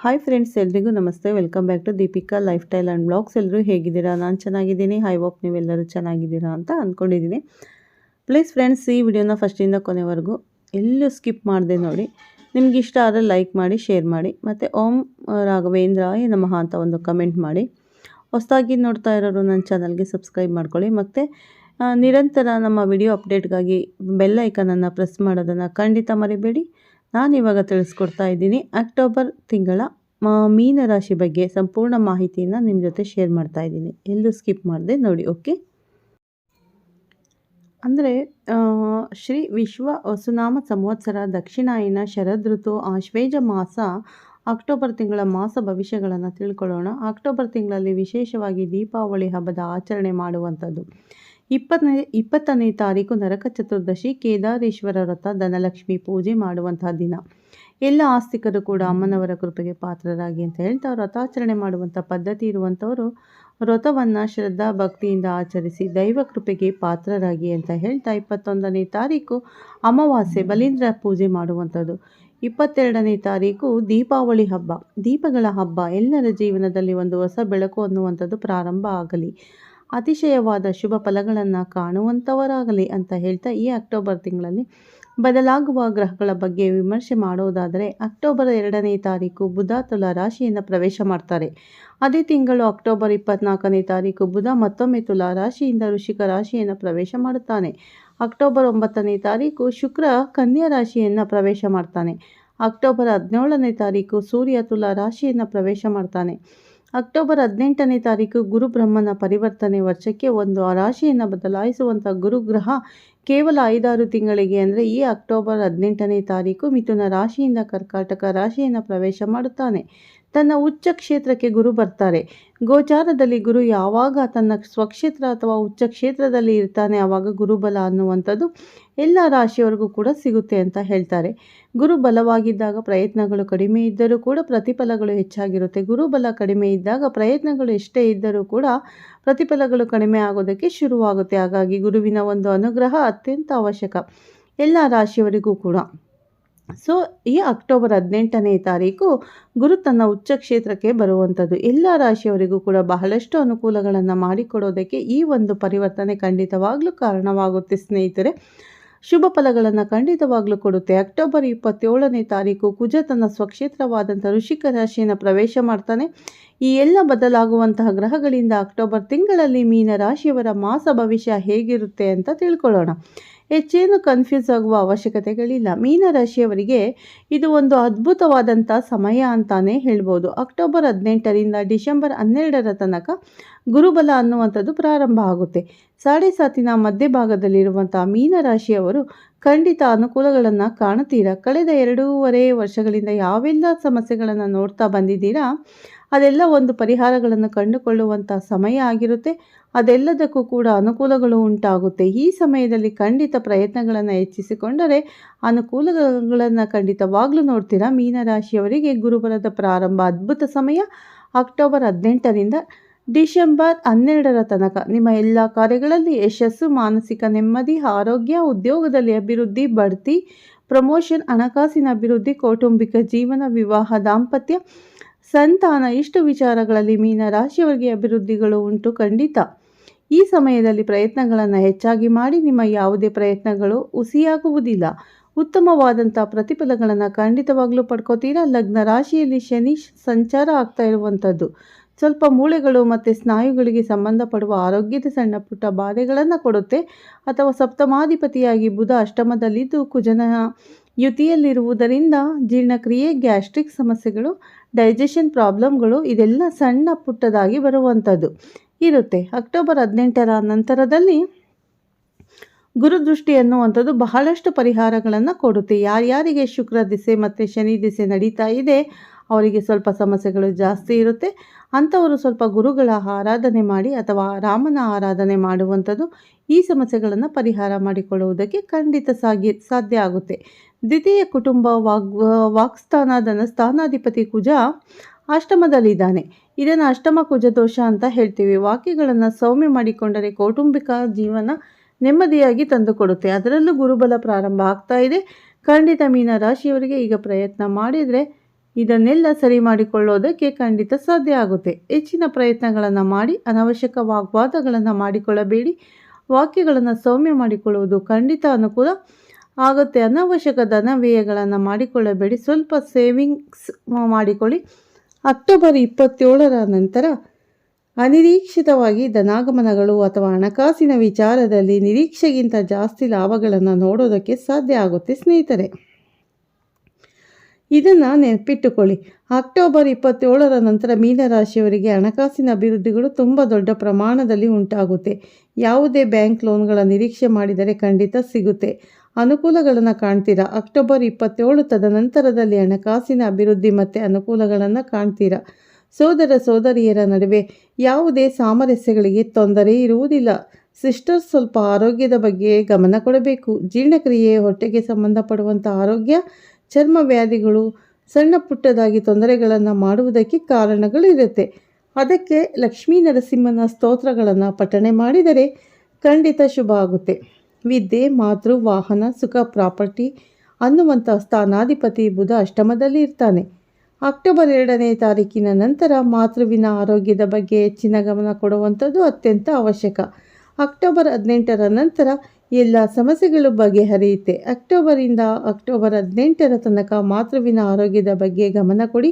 Hi friends ಎಲ್ರಿಗೂ ನಮಸ್ತೆ. Welcome back to Deepika lifestyle and blogs ಎಲ್ಲರೂ ಹೇಗಿದ್ದೀರಾ? ನಾನು ಚೆನ್ನಾಗಿದ್ದೀನಿ. ಹೈ ಹೋಪ್ ನೀವೆಲ್ಲರೂ ಚೆನ್ನಾಗಿದ್ದೀರಾ ಅಂತ ಅಂದ್ಕೊಂಡಿದ್ದೀನಿ ಪ್ಲೀಸ್ ಫ್ರೆಂಡ್ಸ್ ಈ ವಿಡಿಯೋನ ಫಸ್ಟಿಂದ ಕೊನೆವರೆಗೂ ಎಲ್ಲೂ ಸ್ಕಿಪ್ ಮಾಡಿದೆ ನೋಡಿ. ನಿಮ್ಗೆ ಇಷ್ಟ ಆದರೆ ಲೈಕ್ ಮಾಡಿ ಶೇರ್ ಮಾಡಿ, ಮತ್ತು ಓಂ ರಾಘವೇಂದ್ರಾಯ ನಮಃ ಅಂತ ಒಂದು ಕಮೆಂಟ್ ಮಾಡಿ. ಹೊಸದಾಗಿ ನೋಡ್ತಾ ಇರೋರು ನನ್ನ ಚಾನಲ್ಗೆ ಸಬ್ಸ್ಕ್ರೈಬ್ ಮಾಡ್ಕೊಳ್ಳಿ. ಮತ್ತು ನಿರಂತರ ನಮ್ಮ ವಿಡಿಯೋ ಅಪ್ಡೇಟ್ಗಾಗಿ ಬೆಲ್ ಐಕನನ್ನು ಪ್ರೆಸ್ ಮಾಡೋದನ್ನು ಖಂಡಿತ ಮರಿಬೇಡಿ. ನಾನು ಇವಾಗ ತಿಳಿಸ್ಕೊಡ್ತಾ ಇದ್ದೀನಿ. ಅಕ್ಟೋಬರ್ ತಿಂಗಳ ಮೀನ ಮೀನರಾಶಿ ಬಗ್ಗೆ ಸಂಪೂರ್ಣ ಮಾಹಿತಿಯನ್ನು ನಿಮ್ಮ ಜೊತೆ ಶೇರ್ ಮಾಡ್ತಾ ಇದ್ದೀನಿ. ಎಲ್ಲೂ ಸ್ಕಿಪ್ ಮಾಡಿದೆ, ನೋಡಿ ಓಕೆ ಅಂದರೆ ಶ್ರೀ ವಿಶ್ವ ವಸುನಾಮ ಸಂವತ್ಸರ ದಕ್ಷಿಣಾಯನ ಶರದ್ ಋತು ಆಶ್ವೇಜ ಮಾಸ ಅಕ್ಟೋಬರ್ ತಿಂಗಳ ಮಾಸ ಭವಿಷ್ಯಗಳನ್ನು ತಿಳ್ಕೊಳ್ಳೋಣ. ಅಕ್ಟೋಬರ್ ತಿಂಗಳಲ್ಲಿ ವಿಶೇಷವಾಗಿ ದೀಪಾವಳಿ ಹಬ್ಬದ ಆಚರಣೆ ಮಾಡುವಂಥದ್ದು. ಇಪ್ಪತ್ತನೇ ಇಪ್ಪತ್ತನೇ ತಾರೀಕು ನರಕ ಚತುರ್ದಶಿ, ಕೇದಾರೇಶ್ವರ ವ್ರತ, ಧನಲಕ್ಷ್ಮಿ ಪೂಜೆ ಮಾಡುವಂತಹ ದಿನ. ಎಲ್ಲ ಆಸ್ತಿಕರು ಕೂಡ ಅಮ್ಮನವರ ಕೃಪೆಗೆ ಪಾತ್ರರಾಗಿ ಅಂತ ಹೇಳ್ತಾ ವ್ರತಾಚರಣೆ ಮಾಡುವಂಥ ಪದ್ಧತಿ ಇರುವಂಥವರು ವ್ರತವನ್ನು ಶ್ರದ್ಧಾ ಭಕ್ತಿಯಿಂದ ಆಚರಿಸಿ ದೈವ ಕೃಪೆಗೆ ಪಾತ್ರರಾಗಿ ಅಂತ ಹೇಳ್ತಾ ಇಪ್ಪತ್ತೊಂದನೇ ತಾರೀಕು ಅಮಾವಾಸ್ಯೆ, ಬಲೀಂದ್ರ ಪೂಜೆ ಮಾಡುವಂಥದ್ದು. ಇಪ್ಪತ್ತೆರಡನೇ ತಾರೀಕು ದೀಪಾವಳಿ ಹಬ್ಬ. ದೀಪಗಳ ಹಬ್ಬ. ಎಲ್ಲರ ಜೀವನದಲ್ಲಿ ಒಂದು ಹೊಸ ಬೆಳಕು ಅನ್ನುವಂಥದ್ದು ಪ್ರಾರಂಭ ಆಗಲಿ. ಅತಿಶಯವಾದ ಶುಭ ಫಲಗಳನ್ನು ಕಾಣುವಂಥವರಾಗಲಿ ಅಂತ ಹೇಳ್ತಾ ಈ ಅಕ್ಟೋಬರ್ ತಿಂಗಳಲ್ಲಿ ಬದಲಾಗುವ ಗ್ರಹಗಳ ಬಗ್ಗೆ ವಿಮರ್ಶೆ ಮಾಡೋದಾದರೆ ಅಕ್ಟೋಬರ್ ಎರಡನೇ ತಾರೀಕು ಬುಧ ತುಲಾ ರಾಶಿಯನ್ನು ಪ್ರವೇಶ ಮಾಡ್ತಾರೆ. ಅದೇ ತಿಂಗಳು ಅಕ್ಟೋಬರ್ ಇಪ್ಪತ್ನಾಲ್ಕನೇ ತಾರೀಕು ಬುಧ ಮತ್ತೊಮ್ಮೆ ತುಲಾ ರಾಶಿಯಿಂದ ಋಷಿಕ ರಾಶಿಯನ್ನು ಪ್ರವೇಶ ಮಾಡುತ್ತಾನೆ. ಅಕ್ಟೋಬರ್ ಒಂಬತ್ತನೇ ತಾರೀಕು ಶುಕ್ರ ಕನ್ಯಾ ರಾಶಿಯನ್ನು ಪ್ರವೇಶ ಮಾಡ್ತಾನೆ. ಅಕ್ಟೋಬರ್ ಹದಿನೇಳನೇ ತಾರೀಕು ಸೂರ್ಯ ತುಲಾ ರಾಶಿಯನ್ನು ಪ್ರವೇಶ ಮಾಡ್ತಾನೆ. ಅಕ್ಟೋಬರ್ ಹದಿನೆಂಟನೇ ತಾರೀಕು ಗುರು ಬ್ರಹ್ಮನ ಪರಿವರ್ತನೆ ವರ್ಷಕ್ಕೆ ಒಂದು ರಾಶಿಯನ್ನು ಬದಲಾಯಿಸುವಂಥ ಗುರುಗ್ರಹ ಕೇವಲ ಐದಾರು ತಿಂಗಳಿಗೆ ಅಂದರೆ ಈ ಅಕ್ಟೋಬರ್ ಹದಿನೆಂಟನೇ ತಾರೀಕು ಮಿಥುನ ರಾಶಿಯಿಂದ ಕರ್ಕಾಟಕ ರಾಶಿಯನ್ನು ಪ್ರವೇಶ ಮಾಡುತ್ತಾನೆ. ತನ್ನ ಉಚ್ಚ ಕ್ಷೇತ್ರಕ್ಕೆ ಗುರು ಬರ್ತಾರೆ. ಗೋಚಾರದಲ್ಲಿ ಗುರು ಯಾವಾಗ ತನ್ನ ಸ್ವಕ್ಷೇತ್ರ ಅಥವಾ ಉಚ್ಚ ಕ್ಷೇತ್ರದಲ್ಲಿ ಇರ್ತಾನೆ ಆವಾಗ ಗುರುಬಲ ಅನ್ನುವಂಥದ್ದು ಎಲ್ಲ ರಾಶಿಯವರಿಗೂ ಕೂಡ ಸಿಗುತ್ತೆ ಅಂತ ಹೇಳ್ತಾರೆ. ಗುರು ಬಲವಾಗಿದ್ದಾಗ ಪ್ರಯತ್ನಗಳು ಕಡಿಮೆ ಇದ್ದರೂ ಕೂಡ ಪ್ರತಿಫಲಗಳು ಹೆಚ್ಚಾಗಿರುತ್ತೆ. ಗುರುಬಲ ಕಡಿಮೆ ಇದ್ದಾಗ ಪ್ರಯತ್ನಗಳು ಎಷ್ಟೇ ಇದ್ದರೂ ಕೂಡ ಪ್ರತಿಫಲಗಳು ಕಡಿಮೆ ಆಗೋದಕ್ಕೆ ಶುರುವಾಗುತ್ತೆ. ಹಾಗಾಗಿ ಗುರುವಿನ ಒಂದು ಅನುಗ್ರಹ ಅತ್ಯಂತ ಅವಶ್ಯಕ. ಎಲ್ಲ ರಾಶಿಯವರಿಗೂ ಕೂಡ. ಸೊ ಈ ಅಕ್ಟೋಬರ್ ಹದಿನೆಂಟನೇ ತಾರೀಕು ಗುರು ತನ್ನ ಉಚ್ಚ ಕ್ಷೇತ್ರಕ್ಕೆ ಬರುವಂಥದ್ದು. ಎಲ್ಲ ರಾಶಿಯವರಿಗೂ ಕೂಡ ಬಹಳಷ್ಟು ಅನುಕೂಲಗಳನ್ನು ಮಾಡಿಕೊಡೋದಕ್ಕೆ ಈ ಒಂದು ಪರಿವರ್ತನೆ ಖಂಡಿತವಾಗಲೂ ಕಾರಣವಾಗುತ್ತೆ, ಸ್ನೇಹಿತರೆ. ಶುಭ ಫಲಗಳನ್ನು ಖಂಡಿತವಾಗಲೂ ಕೊಡುತ್ತೆ. ಅಕ್ಟೋಬರ್ ಇಪ್ಪತ್ತೇಳನೇ ತಾರೀಕು ಕುಜ ತನ್ನ ಸ್ವಕ್ಷೇತ್ರವಾದಂಥ ಋಷಿಕ ರಾಶಿಯನ್ನು ಪ್ರವೇಶ ಮಾಡ್ತಾನೆ. ಈ ಎಲ್ಲ ಬದಲಾಗುವಂತಹ ಗ್ರಹಗಳಿಂದ ಅಕ್ಟೋಬರ್ ತಿಂಗಳಲ್ಲಿ ಮೀನ ರಾಶಿಯವರ ಮಾಸ ಭವಿಷ್ಯ ಹೇಗಿರುತ್ತೆ ಅಂತ ತಿಳ್ಕೊಳ್ಳೋಣ. ಹೆಚ್ಚೇನು ಕನ್ಫ್ಯೂಸ್ ಆಗುವ ಅವಶ್ಯಕತೆಗಳಿಲ್ಲ. ಮೀನ ರಾಶಿಯವರಿಗೆ ಇದು ಒಂದು ಅದ್ಭುತವಾದಂಥ ಸಮಯ ಅಂತಾನೆ ಹೇಳ್ಬೋದು. ಅಕ್ಟೋಬರ್ ಹದಿನೆಂಟರಿಂದ ಡಿಸೆಂಬರ್ ಹನ್ನೆರಡರ ತನಕ ಗುರುಬಲ ಅನ್ನುವಂಥದ್ದು ಪ್ರಾರಂಭ ಆಗುತ್ತೆ. ಸಾಡೆ ಸಾತಿನ ಮಧ್ಯಭಾಗದಲ್ಲಿರುವಂಥ ಮೀನ ರಾಶಿಯವರು ಖಂಡಿತ ಅನುಕೂಲಗಳನ್ನು ಕಾಣುತ್ತೀರಾ? ಕಳೆದ ಎರಡೂವರೆ ವರ್ಷಗಳಿಂದ ಯಾವೆಲ್ಲ ಸಮಸ್ಯೆಗಳನ್ನು ನೋಡ್ತಾ ಬಂದಿದ್ದೀರಾ? ಅದೆಲ್ಲ ಒಂದು ಪರಿಹಾರಗಳನ್ನು ಕಂಡುಕೊಳ್ಳುವಂಥ ಸಮಯ ಆಗಿರುತ್ತೆ. ಅದೆಲ್ಲದಕ್ಕೂ ಕೂಡ ಅನುಕೂಲಗಳು ಉಂಟಾಗುತ್ತೆ. ಈ ಸಮಯದಲ್ಲಿ ಖಂಡಿತ ಪ್ರಯತ್ನಗಳನ್ನು ಹೆಚ್ಚಿಸಿಕೊಂಡರೆ ಅನುಕೂಲಗಳನ್ನು ಖಂಡಿತವಾಗ್ಲೂ ನೋಡ್ತೀರಾ. ಮೀನರಾಶಿಯವರಿಗೆ ಗುರುವಾರದ ಪ್ರಾರಂಭ, ಅದ್ಭುತ ಸಮಯ. ಅಕ್ಟೋಬರ್ ಹದಿನೆಂಟರಿಂದ ಡಿಸೆಂಬರ್ ಹನ್ನೆರಡರ ತನಕ ನಿಮ್ಮ ಎಲ್ಲ ಕಾರ್ಯಗಳಲ್ಲಿ ಯಶಸ್ಸು, ಮಾನಸಿಕ ನೆಮ್ಮದಿ, ಆರೋಗ್ಯ, ಉದ್ಯೋಗದಲ್ಲಿ ಅಭಿವೃದ್ಧಿ, ಬಡ್ತಿ, ಪ್ರಮೋಷನ್, ಹಣಕಾಸಿನ ಅಭಿವೃದ್ಧಿ, ಕೌಟುಂಬಿಕ ಜೀವನ, ವಿವಾಹ, ದಾಂಪತ್ಯ ಸಂತಾನ ಇಷ್ಟು ವಿಚಾರಗಳಲ್ಲಿ ಮೀನ ರಾಶಿಯವರಿಗೆ ಅಭಿವೃದ್ಧಿಗಳು ಉಂಟು ಖಂಡಿತ. ಈ ಸಮಯದಲ್ಲಿ ಪ್ರಯತ್ನಗಳನ್ನು ಹೆಚ್ಚಾಗಿ ಮಾಡಿ ನಿಮ್ಮ ಯಾವುದೇ ಪ್ರಯತ್ನಗಳು ಹುಸಿಯಾಗುವುದಿಲ್ಲ. ಉತ್ತಮವಾದಂಥ ಪ್ರತಿಫಲಗಳನ್ನು ಖಂಡಿತವಾಗಲೂ ಪಡ್ಕೋತೀರಾ? ಲಗ್ನ ರಾಶಿಯಲ್ಲಿ ಶನಿ ಸಂಚಾರ ಆಗ್ತಾ ಇರುವಂಥದ್ದು ಸ್ವಲ್ಪ ಮೂಳೆಗಳು ಮತ್ತು ಸ್ನಾಯುಗಳಿಗೆ ಸಂಬಂಧಪಡುವ ಆರೋಗ್ಯದ ಸಣ್ಣ ಪುಟ್ಟ ಬಾಧೆಗಳನ್ನು ಕೊಡುತ್ತೆ. ಅಥವಾ ಸಪ್ತಮಾಧಿಪತಿಯಾಗಿ ಬುಧ ಅಷ್ಟಮದಲ್ಲಿದ್ದು ಕುಜನ ಯುತಿಯಲ್ಲಿರುವುದರಿಂದ ಜೀರ್ಣಕ್ರಿಯೆ, ಗ್ಯಾಸ್ಟ್ರಿಕ್ ಸಮಸ್ಯೆಗಳು ಡೈಜೆಷನ್ ಪ್ರಾಬ್ಲಮ್ಗಳು ಇದೆಲ್ಲ ಸಣ್ಣ ಪುಟ್ಟದಾಗಿ ಬರುವಂಥದ್ದು. ಇರುತ್ತೆ. ಅಕ್ಟೋಬರ್ ಹದಿನೆಂಟರ ನಂತರದಲ್ಲಿ ಗುರುದೃಷ್ಟಿ ಅನ್ನುವಂಥದ್ದು ಬಹಳಷ್ಟು ಪರಿಹಾರಗಳನ್ನು ಕೊಡುತ್ತೆ. ಯಾರ್ಯಾರಿಗೆ ಶುಕ್ರ ದಿಸೆ ಮತ್ತು ಶನಿ ದಿಸೆ ನಡೀತಾ ಇದೆ, ಅವರಿಗೆ ಸ್ವಲ್ಪ ಸಮಸ್ಯೆಗಳು ಜಾಸ್ತಿ ಇರುತ್ತೆ. ಅಂಥವರು ಸ್ವಲ್ಪ ಗುರುಗಳ ಆರಾಧನೆ ಮಾಡಿ ಅಥವಾ ರಾಮನ ಆರಾಧನೆ ಮಾಡುವಂಥದ್ದು ಈ ಸಮಸ್ಯೆಗಳನ್ನು ಪರಿಹಾರ ಮಾಡಿಕೊಳ್ಳುವುದಕ್ಕೆ ಖಂಡಿತ ಸಾಧ್ಯ ಆಗುತ್ತೆ. ದ್ವಿತೀಯ ಕುಟುಂಬ ವಾಗ್ ವಾಕ್ಸ್ಥಾನ ಧನಸ್ಥಾನಾಧಿಪತಿ ಕುಜ ಅಷ್ಟಮದಲ್ಲಿದ್ದಾನೆ ಇದನ್ನು ಅಷ್ಟಮ ಕುಜ ದೋಷ ಅಂತ ಹೇಳ್ತೀವಿ. ವಾಕ್ಯಗಳನ್ನು ಸೌಮ್ಯ ಮಾಡಿಕೊಂಡರೆ ಕೌಟುಂಬಿಕ ಜೀವನ ನೆಮ್ಮದಿಯಾಗಿ ತಂದುಕೊಡುತ್ತೆ. ಅದರಲ್ಲೂ ಗುರುಬಲ ಪ್ರಾರಂಭ ಆಗ್ತಾ ಇದೆ. ಖಂಡಿತ ಮೀನ ರಾಶಿಯವರಿಗೆ ಈಗ ಪ್ರಯತ್ನ ಮಾಡಿದರೆ ಇದನ್ನೆಲ್ಲ ಸರಿ ಮಾಡಿಕೊಳ್ಳೋದಕ್ಕೆ ಖಂಡಿತ ಸಾಧ್ಯ ಆಗುತ್ತೆ. ಹೆಚ್ಚಿನ ಪ್ರಯತ್ನಗಳನ್ನು ಮಾಡಿ, ಅನವಶ್ಯಕ ವಾಗ್ವಾದಗಳನ್ನು ಮಾಡಿಕೊಳ್ಳಬೇಡಿ. ವಾಕ್ಯಗಳನ್ನು ಸೌಮ್ಯ ಮಾಡಿಕೊಳ್ಳುವುದು ಖಂಡಿತ ಅನುಕೂಲ. ಆಗುತ್ತೆ. ಅನವಶ್ಯಕ ಧನ ವ್ಯಯಗಳನ್ನು ಮಾಡಿಕೊಳ್ಳಬೇಡಿ. ಸ್ವಲ್ಪ ಸೇವಿಂಗ್ಸ್ ಮಾಡಿಕೊಳ್ಳಿ. ಅಕ್ಟೋಬರ್ ಇಪ್ಪತ್ತೇಳರ ನಂತರ ಅನಿರೀಕ್ಷಿತವಾಗಿ ಧನಾಗಮನಗಳು ಅಥವಾ ಹಣಕಾಸಿನ ವಿಚಾರದಲ್ಲಿ ನಿರೀಕ್ಷೆಗಿಂತ ಜಾಸ್ತಿ ಲಾಭಗಳನ್ನು ನೋಡೋದಕ್ಕೆ ಸಾಧ್ಯ ಆಗುತ್ತೆ ಸ್ನೇಹಿತರೆ. ಇದನ್ನು ನೆನಪಿಟ್ಟುಕೊಳ್ಳಿ. ಅಕ್ಟೋಬರ್ ಇಪ್ಪತ್ತೇಳರ ನಂತರ ಮೀನರಾಶಿಯವರಿಗೆ ಹಣಕಾಸಿನ ಅಭಿವೃದ್ಧಿಗಳು ತುಂಬ ದೊಡ್ಡ ಪ್ರಮಾಣದಲ್ಲಿ ಉಂಟಾಗುತ್ತೆ. ಯಾವುದೇ ಬ್ಯಾಂಕ್ ಲೋನ್ಗಳ ನಿರೀಕ್ಷೆ ಮಾಡಿದರೆ ಖಂಡಿತ ಸಿಗುತ್ತೆ. ಅನುಕೂಲಗಳನ್ನು ಕಾಣ್ತೀರಾ? ಅಕ್ಟೋಬರ್ ಇಪ್ಪತ್ತೇಳು ತದನಂತರದಲ್ಲಿ ಹಣಕಾಸಿನ ಅಭಿವೃದ್ಧಿ ಮತ್ತು ಅನುಕೂಲಗಳನ್ನು ಕಾಣ್ತೀರಾ? ಸೋದರ ಸೋದರಿಯರ ನಡುವೆ ಯಾವುದೇ ಸಾಮರಸ್ಯಗಳಿಗೆ ತೊಂದರೆ ಇರುವುದಿಲ್ಲ. ಸಿಸ್ಟರ್ ಸ್ವಲ್ಪ ಆರೋಗ್ಯದ ಬಗ್ಗೆ ಗಮನ ಕೊಡಬೇಕು. ಜೀರ್ಣಕ್ರಿಯೆ, ಹೊಟ್ಟೆಗೆ ಸಂಬಂಧಪಡುವಂಥ ಆರೋಗ್ಯ, ಚರ್ಮ ವ್ಯಾಧಿಗಳು, ಸಣ್ಣ ಪುಟ್ಟದಾಗಿ ತೊಂದರೆಗಳನ್ನು ಮಾಡುವುದಕ್ಕೆ ಕಾರಣಗಳಿರುತ್ತೆ ಅದಕ್ಕೆ ಲಕ್ಷ್ಮೀ ನರಸಿಂಹನ ಸ್ತೋತ್ರಗಳನ್ನು ಪಠಣೆ ಮಾಡಿದರೆ ಖಂಡಿತ ಶುಭ ಆಗುತ್ತೆ. ವಿದ್ಯೆ, ಮಾತೃ, ವಾಹನ, ಸುಖ, ಪ್ರಾಪರ್ಟಿ ಅನ್ನುವಂಥ ಸ್ಥಾನಾಧಿಪತಿ ಬುಧ ಅಷ್ಟಮದಲ್ಲಿ ಇರ್ತಾನೆ. ಅಕ್ಟೋಬರ್ ಎರಡನೇ ತಾರೀಕಿನ ನಂತರ ಮಾತೃವಿನ ಆರೋಗ್ಯದ ಬಗ್ಗೆ ಹೆಚ್ಚಿನ ಗಮನ ಕೊಡುವಂಥದ್ದು ಅತ್ಯಂತ ಅವಶ್ಯಕ. ಅಕ್ಟೋಬರ್ ಹದಿನೆಂಟರ ನಂತರ ಎಲ್ಲ ಸಮಸ್ಯೆಗಳು ಬಗೆಹರಿಯುತ್ತೆ. ಅಕ್ಟೋಬರಿಂದ ಅಕ್ಟೋಬರ್ ಹದಿನೆಂಟರ ತನಕ ಮಾತೃವಿನ ಆರೋಗ್ಯದ ಬಗ್ಗೆ ಗಮನ ಕೊಡಿ.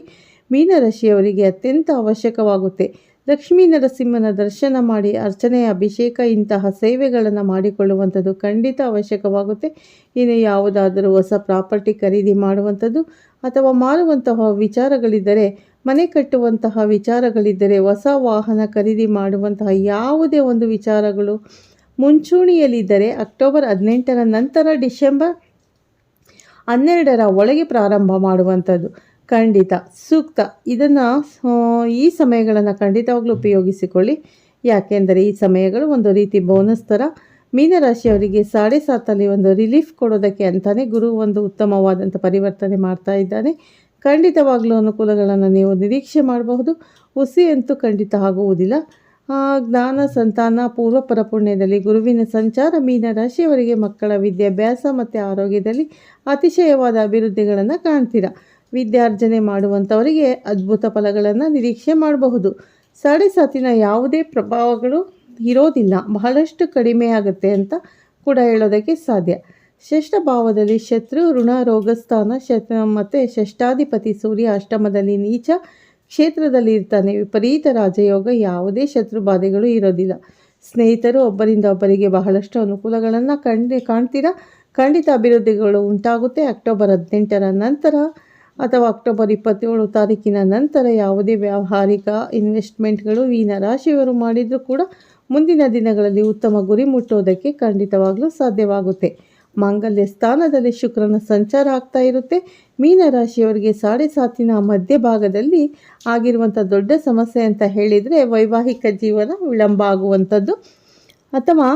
ಮೀನರಾಶಿಯವರಿಗೆ ಅತ್ಯಂತ ಅವಶ್ಯಕವಾಗುತ್ತೆ. ಲಕ್ಷ್ಮೀ ನರಸಿಂಹನ ದರ್ಶನ ಮಾಡಿ ಅರ್ಚನೆ, ಅಭಿಷೇಕ ಇಂತಹ ಸೇವೆಗಳನ್ನು ಮಾಡಿಕೊಳ್ಳುವಂಥದ್ದು ಖಂಡಿತ ಅವಶ್ಯಕವಾಗುತ್ತೆ. ಇನ್ನು ಯಾವುದಾದರೂ ಹೊಸ ಪ್ರಾಪರ್ಟಿ ಖರೀದಿ ಮಾಡುವಂಥದ್ದು ಅಥವಾ ಮಾರುವಂತಹ ವಿಚಾರಗಳಿದ್ದರೆ, ಮನೆ ಕಟ್ಟುವಂತಹ ವಿಚಾರಗಳಿದ್ದರೆ, ಹೊಸ ವಾಹನ ಖರೀದಿ ಮಾಡುವಂತಹ ಯಾವುದೇ ಒಂದು ವಿಚಾರಗಳು ಮುಂಚೂಣಿಯಲ್ಲಿದ್ದರೆ ಅಕ್ಟೋಬರ್ ಹದಿನೆಂಟರ ನಂತರ ಡಿಸೆಂಬರ್ ಹನ್ನೆರಡರ ಒಳಗೆ ಪ್ರಾರಂಭ ಮಾಡುವಂಥದ್ದು. ಖಂಡಿತ, ಸೂಕ್ತ. ಇದನ್ನು ಈ ಸಮಯಗಳನ್ನು ಖಂಡಿತವಾಗ್ಲೂ ಉಪಯೋಗಿಸಿಕೊಳ್ಳಿ. ಯಾಕೆಂದರೆ ಈ ಸಮಯಗಳು ಒಂದು ರೀತಿ ಬೋನಸ್ ಥರ. ಮೀನರಾಶಿಯವರಿಗೆ ಸಾಡೆ ಸಾತಲ್ಲಿ ಒಂದು ರಿಲೀಫ್ ಕೊಡೋದಕ್ಕೆ ಅಂತಲೇ ಗುರು ಒಂದು ಉತ್ತಮವಾದಂಥ ಪರಿವರ್ತನೆ ಮಾಡ್ತಾ ಇದ್ದಾನೆ. ಖಂಡಿತವಾಗ್ಲೂ ಅನುಕೂಲಗಳನ್ನು ನೀವು ನಿರೀಕ್ಷೆ ಮಾಡಬಹುದು. ಹುಸಿ ಅಂತೂ ಖಂಡಿತ ಆಗುವುದಿಲ್ಲ. ಜ್ಞಾನ, ಸಂತಾನ, ಪೂರ್ವ ಪರಪುಣ್ಯದಲ್ಲಿ ಗುರುವಿನ ಸಂಚಾರ ಮೀನರಾಶಿಯವರಿಗೆ ಮಕ್ಕಳ ವಿದ್ಯಾಭ್ಯಾಸ ಮತ್ತು ಆರೋಗ್ಯದಲ್ಲಿ ಅತಿಶಯವಾದ ಅಭಿವೃದ್ಧಿಗಳನ್ನು ಕಾಣ್ತೀರಾ? ವಿದ್ಯಾರ್ಜನೆ ಮಾಡುವಂಥವರಿಗೆ ಅದ್ಭುತ ಫಲಗಳನ್ನು ನಿರೀಕ್ಷೆ ಮಾಡಬಹುದು. ಸಾತಿನ ಯಾವುದೇ ಪ್ರಭಾವಗಳು ಇರೋದಿಲ್ಲ. ಬಹಳಷ್ಟು ಕಡಿಮೆ ಆಗುತ್ತೆ ಅಂತ ಕೂಡ ಹೇಳೋದಕ್ಕೆ ಸಾಧ್ಯ. ಷಷ್ಠ ಭಾವದಲ್ಲಿ ಶತ್ರು, ಋಣ, ರೋಗಸ್ಥಾನ, ಶತ್, ಮತ್ತು ಷಷ್ಠಾಧಿಪತಿ ಸೂರ್ಯ ಅಷ್ಟಮದಲ್ಲಿ ನೀಚ ಕ್ಷೇತ್ರದಲ್ಲಿ ಇರ್ತಾನೆ. ವಿಪರೀತ ರಾಜಯೋಗ, ಯಾವುದೇ ಶತ್ರು ಬಾಧೆಗಳು ಇರೋದಿಲ್ಲ. ಸ್ನೇಹಿತರು ಒಬ್ಬರಿಂದ ಒಬ್ಬರಿಗೆ ಬಹಳಷ್ಟು ಅನುಕೂಲಗಳನ್ನು ಕಂಡು, ಕಾಣ್ತೀರಾ? ಖಂಡಿತ ಅಭಿವೃದ್ಧಿಗಳು ಉಂಟಾಗುತ್ತೆ. ಅಕ್ಟೋಬರ್ ಹದಿನೆಂಟರ ನಂತರ ಅಥವಾ ಅಕ್ಟೋಬರ್ ಇಪ್ಪತ್ತೇಳು ತಾರೀಕಿನ ನಂತರ ಯಾವುದೇ ವ್ಯಾವಹಾರಿಕ ಇನ್ವೆಸ್ಟ್ಮೆಂಟ್ಗಳು ಈ ನರಾಶಿಯವರು ಮಾಡಿದರೂ ಕೂಡ ಮುಂದಿನ ದಿನಗಳಲ್ಲಿ ಉತ್ತಮ ಗುರಿ ಮುಟ್ಟೋದಕ್ಕೆ ಖಂಡಿತವಾಗಲೂ ಸಾಧ್ಯವಾಗುತ್ತೆ. ಮಾಂಗಲ್ಯ ಸ್ಥಾನದಲ್ಲಿ ಶುಕ್ರನ ಸಂಚಾರ ಆಗ್ತಾ ಇರುತ್ತೆ. ಮೀನರಾಶಿಯವರಿಗೆ ಸಾಡೆ ಸಾತಿನ ಮಧ್ಯಭಾಗದಲ್ಲಿ ಆಗಿರುವಂಥ ದೊಡ್ಡ ಸಮಸ್ಯೆ ಅಂತ ಹೇಳಿದರೆ ವೈವಾಹಿಕ ಜೀವನ ವಿಳಂಬ ಆಗುವಂಥದ್ದು. ಅಥವಾ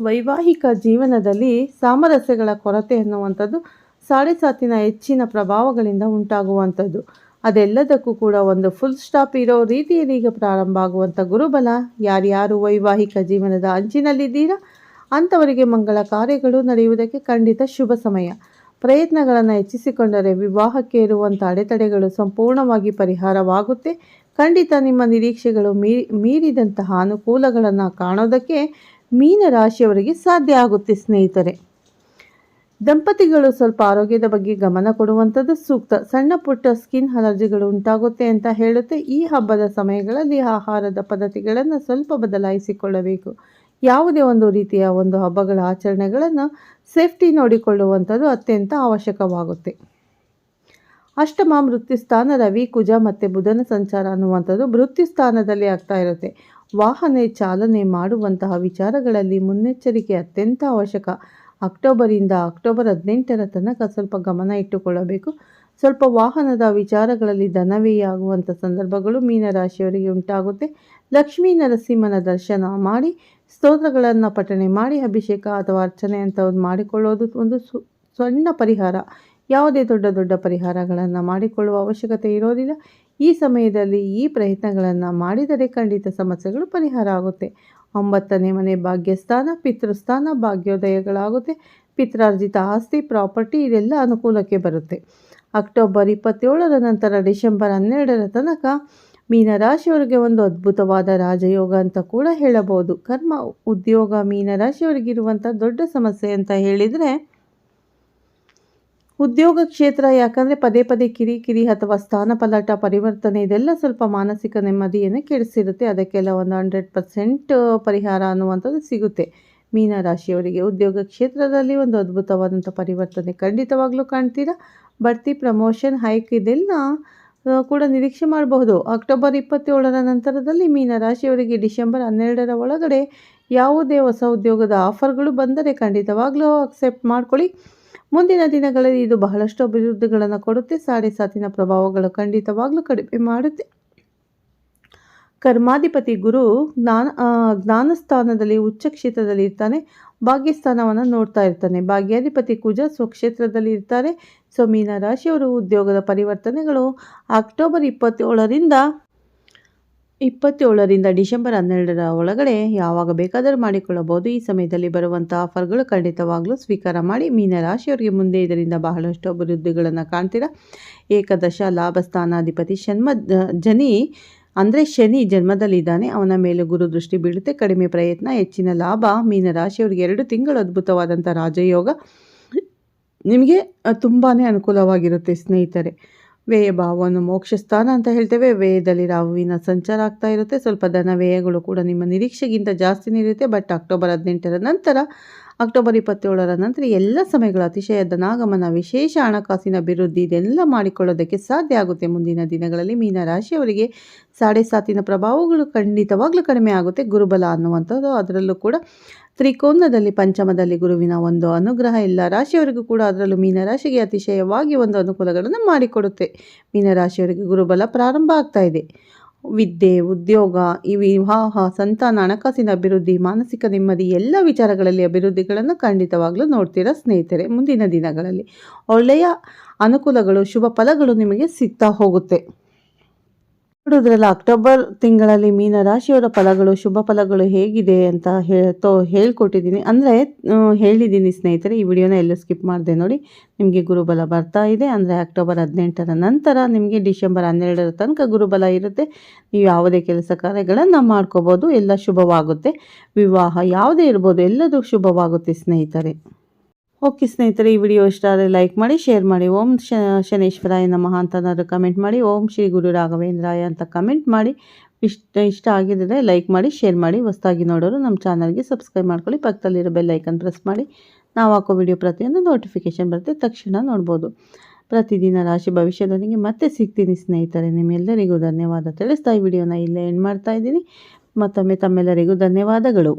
ವೈವಾಹಿಕ ಜೀವನದಲ್ಲಿ ಸಾಮರಸ್ಯಗಳ ಕೊರತೆ ಎನ್ನುವಂಥದ್ದು ಸಾಡೆ ಸಾತಿನ ಹೆಚ್ಚಿನ ಪ್ರಭಾವಗಳಿಂದ ಉಂಟಾಗುವಂಥದ್ದು. ಅದೆಲ್ಲದಕ್ಕೂ ಕೂಡ ಒಂದು ಫುಲ್ ಸ್ಟಾಪ್ ಇರೋ ರೀತಿಯಲ್ಲಿ ಈಗ ಪ್ರಾರಂಭ ಆಗುವಂಥ ಗುರುಬಲ. ಯಾರ್ಯಾರು ವೈವಾಹಿಕ ಜೀವನದ ಅಂಚಿನಲ್ಲಿದ್ದೀರಾ? ಅಂಥವರಿಗೆ ಮಂಗಳ ಕಾರ್ಯಗಳು ನಡೆಯುವುದಕ್ಕೆ ಖಂಡಿತ ಶುಭ ಸಮಯ. ಪ್ರಯತ್ನಗಳನ್ನು ಹೆಚ್ಚಿಸಿಕೊಂಡರೆ ವಿವಾಹಕ್ಕೆ ಇರುವಂಥ ಅಡೆತಡೆಗಳು ಸಂಪೂರ್ಣವಾಗಿ ಪರಿಹಾರವಾಗುತ್ತೆ. ಖಂಡಿತ ನಿಮ್ಮ ನಿರೀಕ್ಷೆಗಳು ಮೀರಿ ಮೀರಿದಂತಹ ಅನುಕೂಲಗಳನ್ನು ಕಾಣೋದಕ್ಕೆ ಮೀನರಾಶಿಯವರಿಗೆ ಸಾಧ್ಯ ಆಗುತ್ತೆ ಸ್ನೇಹಿತರೆ. ದಂಪತಿಗಳು ಸ್ವಲ್ಪ ಆರೋಗ್ಯದ ಬಗ್ಗೆ ಗಮನ ಕೊಡುವಂಥದ್ದು ಸೂಕ್ತ. ಸಣ್ಣ ಪುಟ್ಟ ಸ್ಕಿನ್ ಅಲರ್ಜಿಗಳು ಉಂಟಾಗುತ್ತೆ ಅಂತ ಹೇಳುತ್ತೆ. ಈ ಹಬ್ಬದ ಸಮಯಗಳಲ್ಲಿ ಆಹಾರದ ಪದ್ಧತಿಗಳನ್ನು ಸ್ವಲ್ಪ ಬದಲಾಯಿಸಿಕೊಳ್ಳಬೇಕು. ಯಾವುದೇ ಒಂದು ರೀತಿಯ ಒಂದು ಹಬ್ಬಗಳ ಆಚರಣೆಗಳನ್ನು ಸೇಫ್ಟಿ ನೋಡಿಕೊಳ್ಳುವಂಥದ್ದು ಅತ್ಯಂತ ಅವಶ್ಯಕವಾಗುತ್ತೆ. ಅಷ್ಟಮ ಮೃತ್ಯುಸ್ಥಾನ ರವಿ, ಕುಜ ಮತ್ತು ಬುಧನ ಸಂಚಾರ ಅನ್ನುವಂಥದ್ದು ಮೃತ್ಯುಸ್ಥಾನದಲ್ಲಿ ಆಗ್ತಾ ಇರುತ್ತೆ. ವಾಹನ ಚಾಲನೆ ಮಾಡುವಂತಹ ವಿಚಾರಗಳಲ್ಲಿ ಮುನ್ನೆಚ್ಚರಿಕೆ ಅತ್ಯಂತ ಅವಶ್ಯಕ. ಅಕ್ಟೋಬರಿಂದ ಅಕ್ಟೋಬರ್ ಹದಿನೆಂಟರ ತನಕ ಸ್ವಲ್ಪ ಗಮನ ಇಟ್ಟುಕೊಳ್ಳಬೇಕು. ಸ್ವಲ್ಪ ವಾಹನದ ವಿಚಾರಗಳಲ್ಲಿ ಧನವೇ ಆಗುವಂಥ ಸಂದರ್ಭಗಳು ಮೀನರಾಶಿಯವರಿಗೆ ಉಂಟಾಗುತ್ತೆ. ಲಕ್ಷ್ಮೀ ನರಸಿಂಹನ ದರ್ಶನ ಮಾಡಿ, ಸ್ತೋತ್ರಗಳನ್ನು ಪಠಣೆ ಮಾಡಿ, ಅಭಿಷೇಕ ಅಥವಾ ಅರ್ಚನೆ ಅಂತ ಒಂದು ಮಾಡಿಕೊಳ್ಳೋದು ಒಂದು ಸಣ್ಣ ಪರಿಹಾರ. ಯಾವುದೇ ದೊಡ್ಡ ದೊಡ್ಡ ಪರಿಹಾರಗಳನ್ನು ಮಾಡಿಕೊಳ್ಳುವ ಅವಶ್ಯಕತೆ ಇರೋದಿಲ್ಲ. ಈ ಸಮಯದಲ್ಲಿ ಈ ಪ್ರಯತ್ನಗಳನ್ನು ಮಾಡಿದರೆ ಖಂಡಿತ ಸಮಸ್ಯೆಗಳು ಪರಿಹಾರ ಆಗುತ್ತೆ. ಒಂಬತ್ತನೇ ಮನೆ ಭಾಗ್ಯಸ್ಥಾನ, ಪಿತೃಸ್ಥಾನ ಭಾಗ್ಯೋದಯಗಳಾಗುತ್ತೆ. ಪಿತ್ರಾರ್ಜಿತ ಆಸ್ತಿ, ಪ್ರಾಪರ್ಟಿ ಇದೆಲ್ಲ ಅನುಕೂಲಕ್ಕೆ ಬರುತ್ತೆ. ಅಕ್ಟೋಬರ್ ಇಪ್ಪತ್ತೇಳರ ನಂತರ ಡಿಸೆಂಬರ್ ಹನ್ನೆರಡರ ತನಕ ಮೀನರಾಶಿಯವರಿಗೆ ಒಂದು ಅದ್ಭುತವಾದ ರಾಜಯೋಗ ಅಂತ ಕೂಡ ಹೇಳಬಹುದು. ಕರ್ಮ, ಉದ್ಯೋಗ ಮೀನರಾಶಿಯವರಿಗಿರುವಂಥ ದೊಡ್ಡ ಸಮಸ್ಯೆ ಅಂತ ಹೇಳಿದರೆ ಉದ್ಯೋಗ ಕ್ಷೇತ್ರ ಯಾಕಂದರೆ ಪದೇ ಪದೇ ಕಿರಿಕಿರಿ ಅಥವಾ ಸ್ಥಾನ ಪಲಾಟ ಪರಿವರ್ತನೆ, ಇದೆಲ್ಲ ಸ್ವಲ್ಪ ಮಾನಸಿಕ ನೆಮ್ಮದಿಯನ್ನು ಕೆಡಿಸಿರುತ್ತೆ. ಅದಕ್ಕೆಲ್ಲ ಒಂದು ಹಂಡ್ರೆಡ್ ಪರ್ಸೆಂಟ್ ಪರಿಹಾರ ಅನ್ನುವಂಥದ್ದು ಸಿಗುತ್ತೆ. ಮೀನರಾಶಿಯವರಿಗೆ ಉದ್ಯೋಗ ಕ್ಷೇತ್ರದಲ್ಲಿ ಒಂದು ಅದ್ಭುತವಾದಂಥ ಪರಿವರ್ತನೆ ಖಂಡಿತವಾಗ್ಲೂ ಕಾಣ್ತೀರಾ? ಬಡ್ತಿ, ಪ್ರಮೋಷನ್, ಹೈಕ್ ಇದೆಲ್ಲ ಕೂಡ ನಿರೀಕ್ಷೆ ಮಾಡಬಹುದು. ಅಕ್ಟೋಬರ್ ಇಪ್ಪತ್ತೇಳರ ನಂತರದಲ್ಲಿ ಮೀನರಾಶಿಯವರಿಗೆ ಡಿಸೆಂಬರ್ ಹನ್ನೆರಡರ ಒಳಗಡೆ ಯಾವುದೇ ಹೊಸ ಉದ್ಯೋಗದ ಆಫರ್ಗಳು ಬಂದರೆ ಖಂಡಿತವಾಗ್ಲೂ ಅಕ್ಸೆಪ್ಟ್ ಮಾಡ್ಕೊಳ್ಳಿ. ಮುಂದಿನ ದಿನಗಳಲ್ಲಿ ಇದು ಬಹಳಷ್ಟು ಅಭಿವೃದ್ಧಿಗಳನ್ನು ಕೊಡುತ್ತೆ. ಸಾಡೆ ಸಾತಿನ ಪ್ರಭಾವಗಳು ಖಂಡಿತವಾಗ್ಲೂ ಕಡಿಮೆ ಮಾಡುತ್ತೆ. ಕರ್ಮಾಧಿಪತಿ ಗುರು ಜ್ಞಾನ ಜ್ಞಾನಸ್ಥಾನದಲ್ಲಿ ಉಚ್ಚ ಕ್ಷೇತ್ರದಲ್ಲಿ ಇರ್ತಾನೆ. ಭಾಗ್ಯಸ್ಥಾನವನ್ನು ನೋಡ್ತಾ ಇರ್ತಾನೆ. ಭಾಗ್ಯಾಧಿಪತಿ ಕುಜ ಸ್ವಕ್ಷೇತ್ರದಲ್ಲಿ ಇರ್ತಾರೆ. ಸೊ ಮೀನ ರಾಶಿಯವರು ಉದ್ಯೋಗದ ಪರಿವರ್ತನೆಗಳು. ಅಕ್ಟೋಬರ್ ಇಪ್ಪತ್ತೇಳರಿಂದ ಇಪ್ಪತ್ತೇಳರಿಂದ ಡಿಸೆಂಬರ್ ಹನ್ನೆರಡರ ಒಳಗಡೆ ಯಾವಾಗ ಬೇಕಾದರೂ ಮಾಡಿಕೊಳ್ಳಬಹುದು. ಈ ಸಮಯದಲ್ಲಿ ಬರುವಂಥ ಆಫರ್ಗಳು ಖಂಡಿತವಾಗ್ಲೂ ಸ್ವೀಕಾರ ಮಾಡಿ ಮೀನರಾಶಿಯವರಿಗೆ ಮುಂದೆ ಇದರಿಂದ ಬಹಳಷ್ಟು ಅಭಿವೃದ್ಧಿಗಳನ್ನು ಕಾಣ್ತೀರಾ? ಏಕದಶ ಲಾಭ ಸ್ಥಾನಾಧಿಪತಿ ಶನ್ಮ ಜನಿ ಅಂದರೆ ಶನಿ ಜನ್ಮದಲ್ಲಿದ್ದಾನೆ. ಅವನ ಮೇಲೆ ಗುರು ದೃಷ್ಟಿ ಬೀಳುತ್ತೆ. ಕಡಿಮೆ ಪ್ರಯತ್ನ, ಹೆಚ್ಚಿನ ಲಾಭ, ಮೀನರಾಶಿಯವರಿಗೆ ಎರಡು ತಿಂಗಳು ಅದ್ಭುತವಾದಂಥ ರಾಜಯೋಗ. ನಿಮಗೆ ತುಂಬಾ ಅನುಕೂಲವಾಗಿರುತ್ತೆ ಸ್ನೇಹಿತರೆ. ವ್ಯಯ ಭಾವವನ್ನು ಮೋಕ್ಷ ಸ್ಥಾನ ಅಂತ ಹೇಳ್ತೇವೆ. ವ್ಯಯದಲ್ಲಿ ರಾಹುವಿನ ಸಂಚಾರ ಆಗ್ತಾ ಇರುತ್ತೆ. ಸ್ವಲ್ಪ ಧನ ವ್ಯಯಗಳು ಕೂಡ ನಿಮ್ಮ ನಿರೀಕ್ಷೆಗಿಂತ ಜಾಸ್ತಿನೇ ಇರುತ್ತೆ. ಬಟ್ ಅಕ್ಟೋಬರ್ ಹದಿನೆಂಟರ ನಂತರ ಅಕ್ಟೋಬರ್ ಇಪ್ಪತ್ತೇಳರ ನಂತರ ಎಲ್ಲ ಸಮಯಗಳ ಅತಿಶಯ, ಧನಾಗಮನ, ವಿಶೇಷ ಹಣಕಾಸಿನ ಅಭಿವೃದ್ಧಿ ಇದೆಲ್ಲ ಮಾಡಿಕೊಳ್ಳೋದಕ್ಕೆ ಸಾಧ್ಯ ಆಗುತ್ತೆ. ಮುಂದಿನ ದಿನಗಳಲ್ಲಿ ಮೀನ ರಾಶಿಯವರಿಗೆ ಸಾಡೆ ಸಾತಿನ ಪ್ರಭಾವಗಳು ಖಂಡಿತವಾಗ್ಲೂ ಕಡಿಮೆ ಆಗುತ್ತೆ. ಗುರುಬಲ ಅನ್ನುವಂಥದ್ದು ಅದರಲ್ಲೂ ಕೂಡ ತ್ರಿಕೋನದಲ್ಲಿ, ಪಂಚಮದಲ್ಲಿ ಗುರುವಿನ ಒಂದು ಅನುಗ್ರಹ ಎಲ್ಲ ರಾಶಿಯವರಿಗೂ ಕೂಡ ಅದರಲ್ಲೂ ಮೀನರಾಶಿಗೆ ಅತಿಶಯವಾಗಿ ಒಂದು ಅನುಕೂಲಗಳನ್ನು ಮಾಡಿಕೊಡುತ್ತೆ. ಮೀನರಾಶಿಯವರಿಗೆ ಗುರುಬಲ ಪ್ರಾರಂಭ ಆಗ್ತಾ ಇದೆ. ವಿದ್ಯೆ, ಉದ್ಯೋಗ, ಈ ವಿವಾಹ, ಸಂತಾನ, ಹಣಕಾಸಿನ ಅಭಿವೃದ್ಧಿ, ಮಾನಸಿಕ ನೆಮ್ಮದಿ, ಎಲ್ಲ ವಿಚಾರಗಳಲ್ಲಿ ಅಭಿವೃದ್ಧಿಗಳನ್ನು ಖಂಡಿತವಾಗ್ಲೂ ನೋಡ್ತೀರಾ ಸ್ನೇಹಿತರೆ ಮುಂದಿನ ದಿನಗಳಲ್ಲಿ. ಒಳ್ಳೆಯ ಅನುಕೂಲಗಳು, ಶುಭ ಫಲಗಳು ನಿಮಗೆ ಸಿಗ್ತಾ ಹೋಗುತ್ತೆ. ನೋಡೋದ್ರಲ್ಲ, ಅಕ್ಟೋಬರ್ ತಿಂಗಳಲ್ಲಿ ಮೀನ ರಾಶಿಯವರ ಫಲಗಳು, ಶುಭ ಫಲಗಳು ಹೇಗಿದೆ ಅಂತ ಹೇಳ್ತೋ ಹೇಳ್ಕೊಟ್ಟಿದ್ದೀನಿ. ಅಂದರೆ ಹೇಳಿದ್ದೀನಿ ಸ್ನೇಹಿತರೆ, ಈ ವಿಡಿಯೋನ ಎಲ್ಲೂ ಸ್ಕಿಪ್ ಮಾಡಿದೆ ನೋಡಿ. ನಿಮಗೆ ಗುರುಬಲ ಬರ್ತಾ ಇದೆ. ಅಂದರೆ, ಅಕ್ಟೋಬರ್ ಹದಿನೆಂಟರ ನಂತರ ನಿಮಗೆ ಡಿಸೆಂಬರ್ ಹನ್ನೆರಡರ ತನಕ ಗುರುಬಲ ಇರುತ್ತೆ. ನೀವು ಯಾವುದೇ ಕೆಲಸ ಕಾರ್ಯಗಳನ್ನು ಮಾಡ್ಕೋಬೋದು. ಎಲ್ಲ ಶುಭವಾಗುತ್ತೆ. ವಿವಾಹ ಯಾವುದೇ ಇರ್ಬೋದು. ಎಲ್ಲದೂ ಶುಭವಾಗುತ್ತೆ ಸ್ನೇಹಿತರೆ. ಓಕೆ ಸ್ನೇಹಿತರೆ, ಈ ವಿಡಿಯೋ ಇಷ್ಟ ಆದರೆ ಲೈಕ್ ಮಾಡಿ, ಶೇರ್ ಮಾಡಿ. ಓಂ ಶನೇಶ್ವರಾಯ ನಮಃ ಅಂತನಾದ್ರು ಕಮೆಂಟ್ ಮಾಡಿ. ಓಂ ಶ್ರೀ ಗುರು ರಾಘವೇಂದ್ರಾಯ ಅಂತ ಕಮೆಂಟ್ ಮಾಡಿ. ಇಷ್ಟ ಇಷ್ಟ ಆಗಿದ್ದರೆ ಲೈಕ್ ಮಾಡಿ, ಶೇರ್ ಮಾಡಿ. ಹೊಸ್ದಾಗಿ ನೋಡೋರು ನಮ್ಮ ಚಾನಲ್ಗೆ ಸಬ್ಸ್ಕ್ರೈಬ್ ಮಾಡ್ಕೊಳ್ಳಿ. ಪಕ್ಕದಲ್ಲಿರೋ ಬೆಲ್ಲೈಕನ್ ಪ್ರೆಸ್ ಮಾಡಿ. ನಾವು ಹಾಕೋ ವಿಡಿಯೋ ಪ್ರತಿಯೊಂದು ನೋಟಿಫಿಕೇಷನ್ ಬರುತ್ತೆ. ತಕ್ಷಣ ನೋಡ್ಬೋದು. ಪ್ರತಿದಿನ ರಾಶಿ ಭವಿಷ್ಯದೊಂದಿಗೆ ಮತ್ತೆ ಸಿಗ್ತೀನಿ ಸ್ನೇಹಿತರೆ. ನಿಮ್ಮೆಲ್ಲರಿಗೂ ಧನ್ಯವಾದ. ತಿಳಿಸ್ತಾ ಈ ವಿಡಿಯೋನ ಇಲ್ಲೇ ಎಂಡ್ ಮಾಡ್ತಾ ಇದ್ದೀನಿ. ಮತ್ತೊಮ್ಮೆ ತಮ್ಮೆಲ್ಲರಿಗೂ ಧನ್ಯವಾದಗಳು.